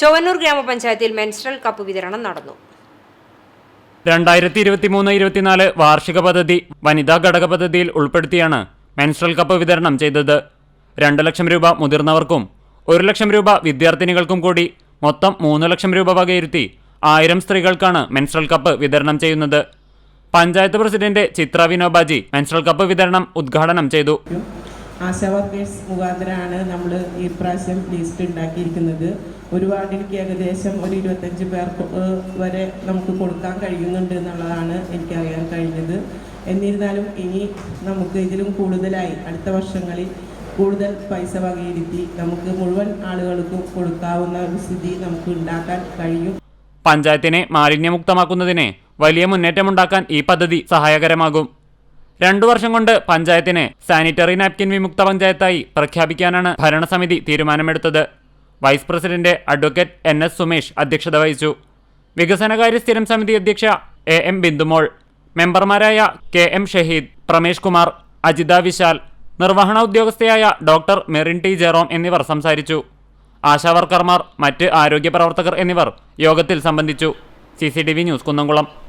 ചൊവ്വന്നൂർ ഗ്രാമപഞ്ചായത്തിൽ menstrual cup വിതരണം നടന്നു. രണ്ടായിരത്തി ഇരുപത്തി മൂന്ന് ഇരുപത്തിനാല് വാർഷിക പദ്ധതി വനിതാ ഘടക പദ്ധതിയിൽ ഉൾപ്പെടുത്തിയാണ് മെൻസ്ട്രൽ കപ്പ് വിതരണം ചെയ്തത്. രണ്ട് ലക്ഷം രൂപ മുതിർന്നവർക്കും ഒരു ലക്ഷം രൂപ വിദ്യാർത്ഥിനികൾക്കും കൂടി മൊത്തം മൂന്ന് ലക്ഷം രൂപ വകയിരുത്തി ആയിരം സ്ത്രീകൾക്കാണ് മെൻസ്ട്രൽ കപ്പ് വിതരണം ചെയ്യുന്നത്. Panchayat president Chitra Vinobaji menstrual cup വിതരണം ഉദ്ഘാടനം ചെയ്തു. ആശാ വർക്കേഴ്സ് മുഖാന്തരമാണ് നമ്മൾ ഈ പ്രാവശ്യം ലിസ്റ്റ് ഉണ്ടാക്കിയിരിക്കുന്നത്. ഒരു വാർഡിലേക്ക് ഏകദേശം ഒരു ഇരുപത്തഞ്ച് പേർക്ക് വരെ നമുക്ക് കൊടുക്കാൻ കഴിയുന്നുണ്ട് എന്നുള്ളതാണ് എനിക്കറിയാൻ കഴിഞ്ഞത്. എന്നിരുന്നാലും ഇനി നമുക്ക് ഇതിലും കൂടുതലായി അടുത്ത വർഷങ്ങളിൽ കൂടുതൽ പൈസ വകയിരുത്തി നമുക്ക് മുഴുവൻ ആളുകൾക്കും കൊടുക്കാവുന്ന ഒരു സ്ഥിതി നമുക്ക് ഉണ്ടാക്കാൻ കഴിയും. പഞ്ചായത്തിനെ മാലിന്യമുക്തമാക്കുന്നതിന് വലിയ മുന്നേറ്റമുണ്ടാക്കാൻ ഈ പദ്ധതി സഹായകരമാകും. രണ്ടു വർഷം കൊണ്ട് പഞ്ചായത്തിനെ സാനിറ്ററി നാപ്കിൻ വിമുക്ത പഞ്ചായത്തായി പ്രഖ്യാപിക്കാനാണ് ഭരണസമിതി തീരുമാനമെടുത്തത്. Vice president advocate N S Sumesh അധ്യക്ഷത വഹിച്ചു. വികസനകാര്യ സ്ഥിരം സമിതി അധ്യക്ഷ എ എം ബിന്ദുമോൾ മെമ്പർമാരായ കെ എം ഷഹീദ് പ്രമേഷ് കുമാർ അജിത വിശാൽ നിർവഹണ ഉദ്യോഗസ്ഥയായ ഡോക്ടർ മെറിൻ ടി ജെറോം എന്നിവർ സംസാരിച്ചു. ആശാവർക്കർമാർ മറ്റ് ആരോഗ്യ പ്രവർത്തകർ എന്നിവർ യോഗത്തിൽ സംബന്ധിച്ചു. C news Kunnamkulam.